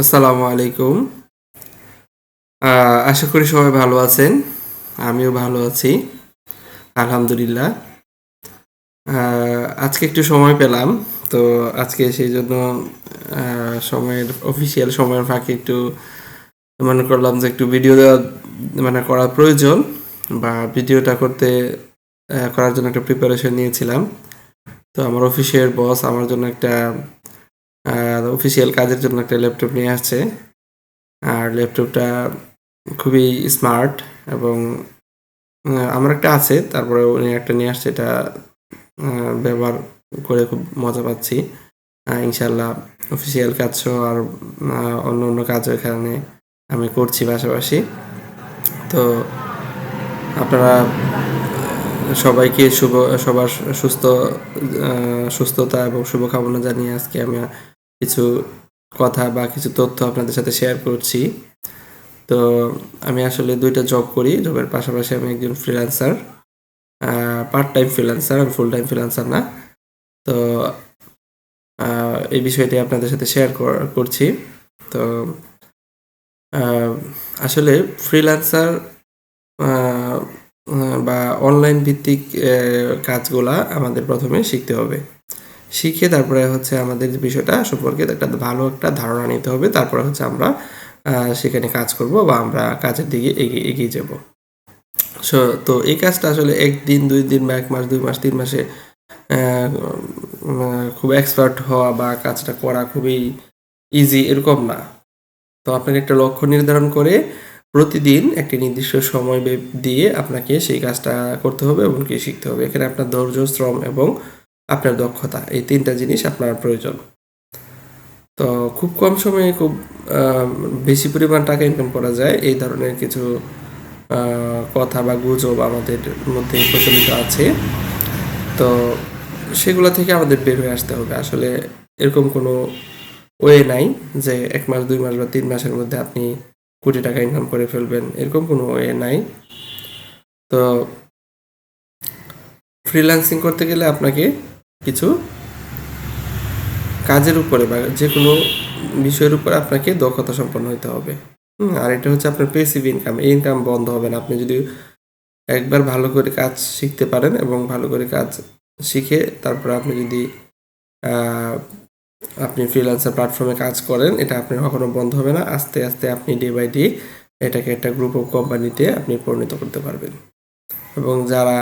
আসসালামু আলাইকুম। আশা করি সবাই ভালো আছেন। আমিও ভালো আছি। আলহামদুলিল্লাহ। আজকে একটু সময় পেলাম, তো আজকে সেই জন্য সময়ের অফিসিয়াল সময়ের ফাঁকে একটু মনে করলাম যে একটু ভিডিও দেওয়া মানে করা প্রয়োজন বা ভিডিওটা করতে করার জন্য একটা প্রিপারেশন নিয়েছিলাম। তো আমার অফিসের বস আমার জন্য একটা অফিসিয়াল কাজের জন্য একটা ল্যাপটপ নিয়ে আসছে। আর ল্যাপটপটা খুবই স্মার্ট এবং আমার একটা আছে, তারপরে উনি একটা নিয়ে আসছে, এটা ব্যবহার করে খুব মজা পাচ্ছি। ইনশাল্লাহ অফিসিয়াল কাজ সহ আর অন্য অন্য কাজও এখানে আমি করছি পাশাপাশি। তো আপনারা সবাইকে শুভ, সবার সুস্থ সুস্থতা এবং শুভকামনা জানিয়ে আজকে আমি কিছু কথা বা কিছু তথ্য আপনাদের সাথে শেয়ার করছি। তো আমি আসলে দুইটা জব করি জবের পাশাপাশি আমি একজন ফ্রিল্যান্সার পার্ট টাইম ফ্রিল্যান্সার আমি ফুল টাইম ফ্রিল্যান্সার না। তো এই বিষয়টি আপনাদের সাথে শেয়ার করছি। তো আসলে ফ্রিল্যান্সার বা অনলাইন ভিত্তিক কাজগুলা আমাদের প্রথমে শিখতে হবে। শিখে তারপরে হচ্ছে আমাদের বিষয়টা সম্পর্কে একটা ভালো একটা ধারণা নিতে হবে। তারপরে হচ্ছে আমরা সেখানে কাজ করব বা আমরা কাজের দিকে এগিয়ে এগিয়ে যাব। সো তো এই কাজটা আসলে একদিন, দুই দিন বা এক মাস, দুই মাস, তিন মাসে খুব এক্সপার্ট হওয়া বা কাজটা করা খুবই ইজি এরকম না। তো আপনাকে একটা লক্ষ্য নির্ধারণ করে প্রতিদিন একটি নির্দিষ্ট সময় দিয়ে আপনাকে সেই কাজটা করতে হবে এবং কি শিখতে হবে। এখানে আপনার ধৈর্য, শ্রম এবং আপনার দক্ষতা, এই তিনটা জিনিস আপনার প্রয়োজন। তো খুব কম সময়ে খুব বেশি পরিমাণ টাকা ইনকাম করা যায়। এই ধরনের কিছু কথা বা গুজব আমাদের মধ্যে প্রচলিত আছে। তো সেগুলো থেকে আমাদের বের হয়ে আসতে হবে। আসলে এরকম কোনো ওয়ে নাই যে এক মাস, দুই মাস বা তিন মাসের মধ্যে আপনি কোটি টাকা ইনকাম করে ফেলবেন। এরকম কোনো ওয়ে নাই। তো ফ্রিল্যান্সিং করতে গেলে আপনাকে কিছু কাজের উপরে বা যে কোনো বিষয়ের উপরে আপনাকে দক্ষতা সম্পন্ন হতে হবে। আর এটা হচ্ছে আপনার পেসিভ ইনকাম এই ইনকাম বন্ধ হবে না। আপনি যদি একবার ভালো করে কাজ শিখতে পারেন এবং ভালো করে কাজ শিখে তারপর আপনি যদি আপনি ফ্রিল্যান্সার প্ল্যাটফর্মে কাজ করেন, এটা আপনার কখনো বন্ধ হবে না। আস্তে আস্তে আপনি ডে বাই ডে এটাকে একটা গ্রুপ অফ কোম্পানিতে আপনি পরিণত করতে পারবেন। এবং যারা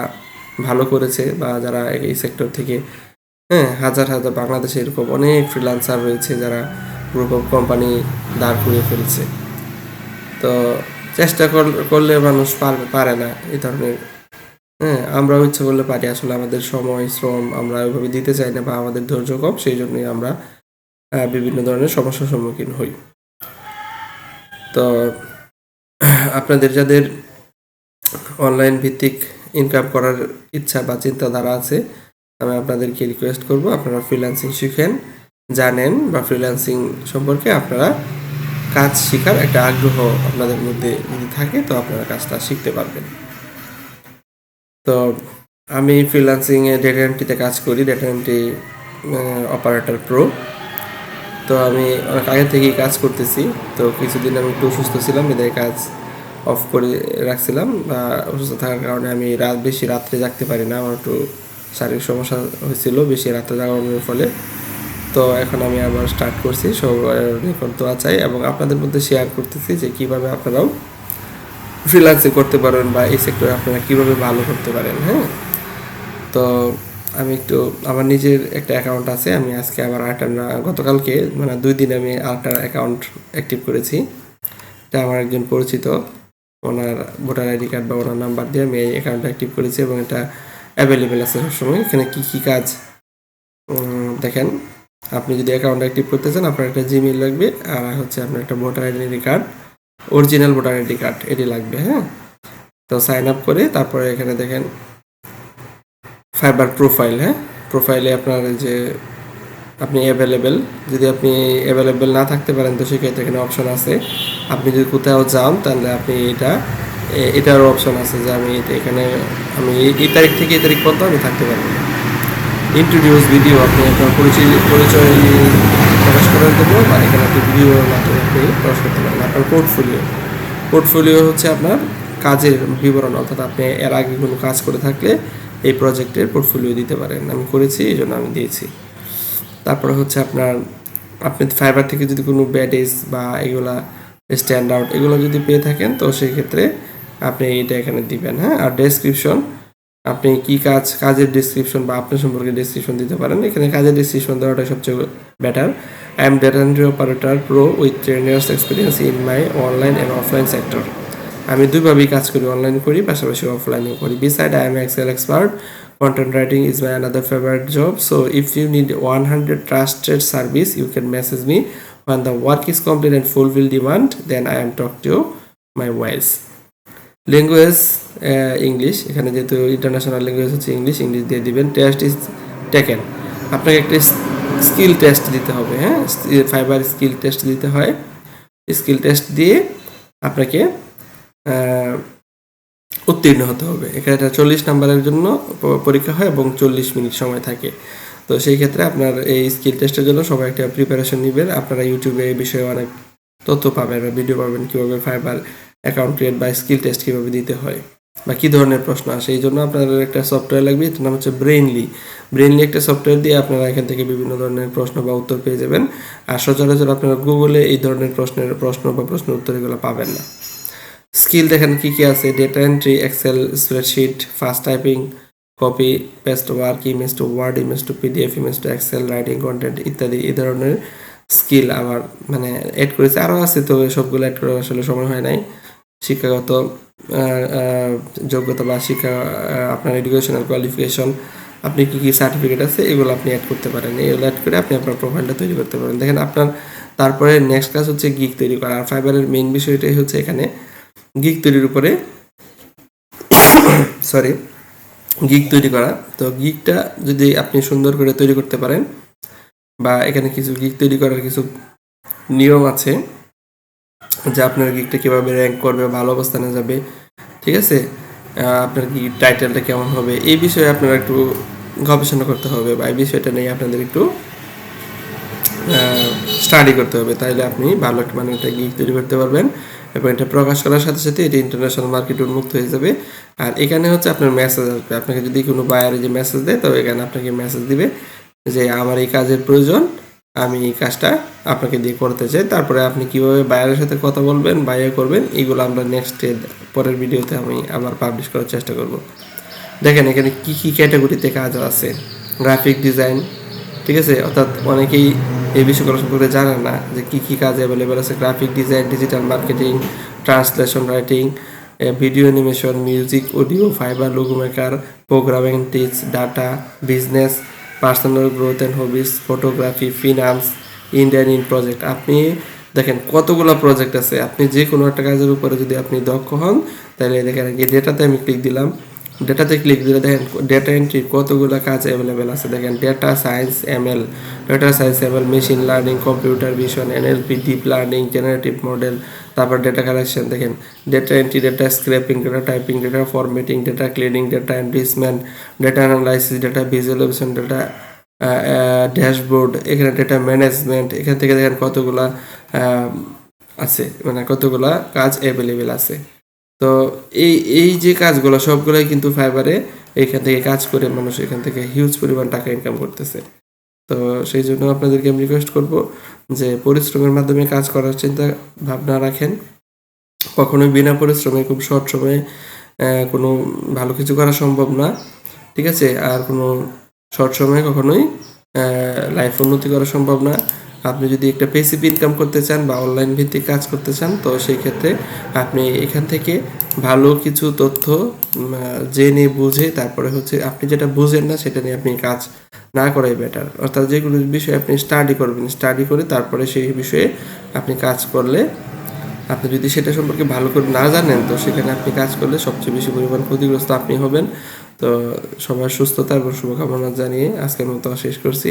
ভালো করেছে বা যারা এই সেক্টর থেকে হ্যাঁ হাজার হাজার বাংলাদেশে এরকম অনেক ফ্রিল্যান্সার রয়েছে যারা গ্রুপ অফ কোম্পানি দাঁড় করিয়ে ফেলছে। তো চেষ্টা কর- করলে মানুষ পারবে পারে না এই ধরনের। হ্যাঁ আমরাও ইচ্ছে করলে পারি, আসলে আমাদের সময়, শ্রম আমরা ওইভাবে দিতে চাই না বা আমাদের ধৈর্য কম, সেই জন্যই আমরা বিভিন্ন ধরনের সমস্যার সম্মুখীন হই। তো আপনাদের যাদের অনলাইন ভিত্তিক ইনকাম করার ইচ্ছা বা চিন্তাধারা আছে আমি আপনাদেরকে রিকোয়েস্ট করব, আপনারা ফ্রিল্যান্সিং শিখেন, জানেন বা ফ্রিল্যান্সিং সম্পর্কে আপনারা কাজ শেখার একটা আগ্রহ আপনাদের মধ্যে যদি থাকে, তো আপনারা কাজটা শিখতে পারবেন। তো আমি ফ্রিল্যান্সিংয়ে ডেটা এন্ট্রিতে কাজ করি ডেটা এন্ট্রি অপারেটর প্রো তো আমি অনেক আগে থেকেই কাজ করতেছি, তো কিছুদিন আমি একটু অসুস্থ ছিলাম এদের কাজ অফ করে রাখছিলাম, বা অসুস্থ থাকার কারণে আমি রাত, বেশি রাত্রে জাগতে পারি না, আমার একটু শারীরিক সমস্যা হয়েছিল বেশি রাত্রে জাগানোর ফলে। তো এখন আমি আবার স্টার্ট করছি, সবার নিকট দোয়া চাই এবং আপনাদের মধ্যে শেয়ার করতেছি যে কীভাবে আপনারাও ফ্রিল্যান্সিং করতে পারেন বা এই সেক্টরে আপনারা কীভাবে ভালো করতে পারেন হ্যাঁ? তো আমি একটু, আমার নিজের একটা অ্যাকাউন্ট আছে, আমি আজকে আবার না- গতকালকে মানে দুই দিন আমি আরেকটা অ্যাকাউন্ট অ্যাক্টিভ করেছি। এটা আমার একজন পরিচিত, ওনার ভোটার আইডি কার্ড বা ওনার নাম্বার দিয়ে আমি এই অ্যাকাউন্ট অ্যাক্টিভ করেছি এবং এটা অ্যাভেলেবেল আছে সবসময়। এখানে কী কী কাজ? দেখেন, আপনি যদি অ্যাকাউন্ট অ্যাক্টিভ করতে চান, আপনার একটা জিমেইল লাগবে, আর হচ্ছে আপনার একটা voter identity card original voter ID card এটি লাগবে হ্যাঁ? তো সাইন আপ করে, তারপরে এখানে দেখেন ফাইবার প্রোফাইল হ্যাঁ? প্রোফাইলে আপনার যে, আপনি অ্যাভেলেবেল যদি আপনি অ্যাভেলেবেল না থাকতে পারেন, তো সেক্ষেত্রে এখানে অপশন আছে। আপনি যদি কোথাও যান, তাহলে আপনি এটা এটারও অপশন আছে যে আমি এখানে, আমি এই- তারিখ থেকে এই তারিখ পর্যন্ত আমি থাকতে পারি ইন্ট্রোডিউস ভিডিও আপনি আপনার পরিচয় পরিচয় প্রকাশ করার জন্য বা এখানে আপনি ভিডিওর মাধ্যমে আপনি প্রকাশ করতে পারেন আপনার পোর্টফোলিও পোর্টফোলিও হচ্ছে আপনার কাজের বিবরণ, অর্থাৎ আপনি এর আগে কোনো কাজ করে থাকলে এই প্রজেক্টের পোর্টফোলিও দিতে পারেন। আমি করেছি, এই জন্য আমি দিয়েছি। তারপরে হচ্ছে আপনার, আপনি ফাইবার থেকে যদি কোনো ব্যাডেজ বা এগুলা স্ট্যান্ড আউট এগুলো যদি পেয়ে থাকেন, তো সেই ক্ষেত্রে আপনি এটা এখানে দিবেন হ্যাঁ? আর ডেসক্রিপশন আপনি কি কাজ, কাজের ডিসক্রিপশন বা আপনার সম্পর্কে ডিসক্রিপশন দিতে পারেন। এখানে কাজের ডিসক্রিপশন দেওয়াটা সবচেয়ে better I am data entry operator pro with ten years experience in my online and offline sector আমি দুইভাবেই কাজ করি অনলাইন করি, পাশাপাশি অফলাইনেও করি। Beside I am excel expert content writing is my another favorite job. So, if you need 100 trusted service, you can message me. When the work is complete and fulfill demand, then i am talk to my wives language English uh, এখানে যেহেতু international language হচ্ছে English English দিয়ে দিবেন। Test is taken আপনাকে একটা skill test দিতে হবে হ্যাঁ? ফাইবার স্কিল টেস্ট দিতে হয়। স্কিল টেস্ট দিয়ে আপনাকে উত্তীর্ণ হতে হবে। এখানে এটা চল্লিশ নাম্বারের জন্য পরীক্ষা হয় এবং চল্লিশ মিনিট সময় থাকে। তো সেই ক্ষেত্রে আপনার এই স্কিল টেস্টের জন্য সবাই একটা প্রিপারেশন নেবেন। আপনারা ইউটিউবে এই বিষয়ে অনেক তথ্য পাবেন বা ভিডিও পাবেন কীভাবে ফাইবার অ্যাকাউন্ট ক্রিয়েট বা স্কিল টেস্ট কীভাবে দিতে হয় বা কী ধরনের প্রশ্ন আসে, এই জন্য আপনাদের একটা সফটওয়্যার লাগবে, এটার নাম হচ্ছে ব্রেইনলি ব্রেইনলি একটা সফটওয়্যার দিয়ে আপনারা এখান থেকে বিভিন্ন ধরনের প্রশ্ন বা উত্তর পেয়ে যাবেন। আর সচরাচর আপনারা গুগলে এই ধরনের প্রশ্নের প্রশ্ন বা প্রশ্নের উত্তর এগুলো পাবেন না। স্কিল দেখেন কি কি আছে data entry excel spreadsheet fast typing copy paste work image to word image to PDF image to excel writing content ইত্যাদি, এই ধরনের স্কিল আমার মানে অ্যাড করেছে। আরও আছে তো সবগুলো অ্যাড করার আসলে সময় হয় নাই। শিক্ষাগত যোগ্যতা বা শিক্ষা আপনার এডুকেশনাল কোয়ালিফিকেশন আপনি কী কী সার্টিফিকেট আছে, এগুলো আপনি অ্যাড করতে পারেন। এগুলো অ্যাড করে আপনি আপনার প্রোফাইলটা তৈরি করতে পারেন। দেখেন আপনার, তারপরে নেক্সট ক্লাস হচ্ছে গিক তৈরি করা। আর ফাইবারের মেইন বিষয়টাই হচ্ছে এখানে গিগ তৈরির উপরে সরি গিগ তৈরি করা। তো গিগটা যদি আপনি সুন্দর করে তৈরি করতে পারেন, বা এখানে কিছু গিগ তৈরি করার কিছু নিয়ম আছে যে আপনার গিগটা কীভাবে র্যাঙ্ক করবে, ভালো অবস্থানে যাবে, ঠিক আছে? আপনার কি টাইটেলটা কেমন হবে, এই বিষয়ে আপনারা একটু গবেষণা করতে হবে বা এই বিষয়টা নিয়ে আপনাদের একটু স্টাডি করতে হবে। তাহলে আপনি ভালো একটা মানে একটা গিগ তৈরি করতে পারবেন এবং এটা প্রকাশ করার সাথে সাথে এটি ইন্টারন্যাশনাল মার্কেট উন্মুক্ত হয়ে যাবে। আর এখানে হচ্ছে আপনার মেসেজ আসবে। আপনাকে যদি কোনো বায়ারে যে মেসেজ দেয়, তবে এখানে আপনাকে মেসেজ দিবে যে, আমার এই কাজের প্রয়োজন আমি এই কাজটা আপনাকে দিয়ে করতে চাই। তারপরে আপনি কীভাবে বায়ারের সাথে কথা বলবেন, বায়ার করবেন এইগুলো আমরা নেক্সট পরের ভিডিওতে আমি আবার পাবলিশ করার চেষ্টা করব। দেখেন এখানে কি কি ক্যাটাগরিতে কাজ আছে? গ্রাফিক ডিজাইন ঠিক আছে? অর্থাৎ অনেকেই এই বিষয়গুলো সম্পর্কে জানেন না যে কি কি কাজ অ্যাভেলেবেল আছে। Graphic design digital marketing translation writing video animation music audio Fiverr logo maker programming teach data business personal growth and hobbies photography finance Indian in project আপনি দেখেন কতগুলো প্রজেক্ট আছে। আপনি যে কোনো একটা কাজের উপরে যদি আপনি দক্ষ হন, তাহলে দেখেন যেটাতে আমি ক্লিক দিলাম ডেটাতে ক্লিক দিলে দেখেন ডেটা এন্ট্রি কতগুলো কাজ অ্যাভেলেবেল আছে? দেখেন data science ML data science ML machine learning computer vision NLP deep learning generative model তারপর ডেটা কালেকশন দেখেন data entry data scraping data typing data formatting data cleaning data enrichment data analysis data visualization data dashboard এখানে data management এখান থেকে দেখেন কতগুলা আহ, আছে মানে কতগুলা কাজ অ্যাভেলেবেল আছে। তো এই এই যে কাজগুলো, সবগুলোই কিন্তু ফাইবারে এখান থেকে কাজ করে মানুষ এখান থেকে হিউজ পরিমাণ টাকা ইনকাম করতেছে। তো সেই জন্য আপনাদেরকে আমি রিকোয়েস্ট করব যে পরিশ্রমের মাধ্যমে কাজ করার চিন্তা ভাবনা রাখেন। কখনোই বিনা পরিশ্রমে খুব শর্ট সময়ে কোনো ভালো কিছু করা সম্ভব না, ঠিক আছে? আর কোনো শর্ট সময়ে কখনোই লাইফ উন্নতি করা সম্ভব না। আপনি যদি একটা পেসিভ ইনকাম করতে চান বা অনলাইন ভিত্তিক কাজ করতে চান, তো সেই ক্ষেত্রে আপনি এখান থেকে ভালো কিছু তথ্য জেনে বুঝে তারপরে হচ্ছে আপনি যেটা বুঝেন না, সেটা নিয়ে আপনি কাজ না করাই বেটার অর্থাৎ যেগুলো বিষয়ে আপনি স্টাডি করবেন। স্টাডি করে তারপরে সেই বিষয়ে আপনি কাজ করলে, আপনি যদি সেটা সম্পর্কে ভালো করে না জানেন, তো সেখানে আপনি কাজ করলে সবচেয়ে বেশি পরিমাণ ক্ষতিগ্রস্ত আপনি হবেন। তো সবার সুস্থতা এবং শুভকামনা জানিয়ে আজকের মতো শেষ করছি।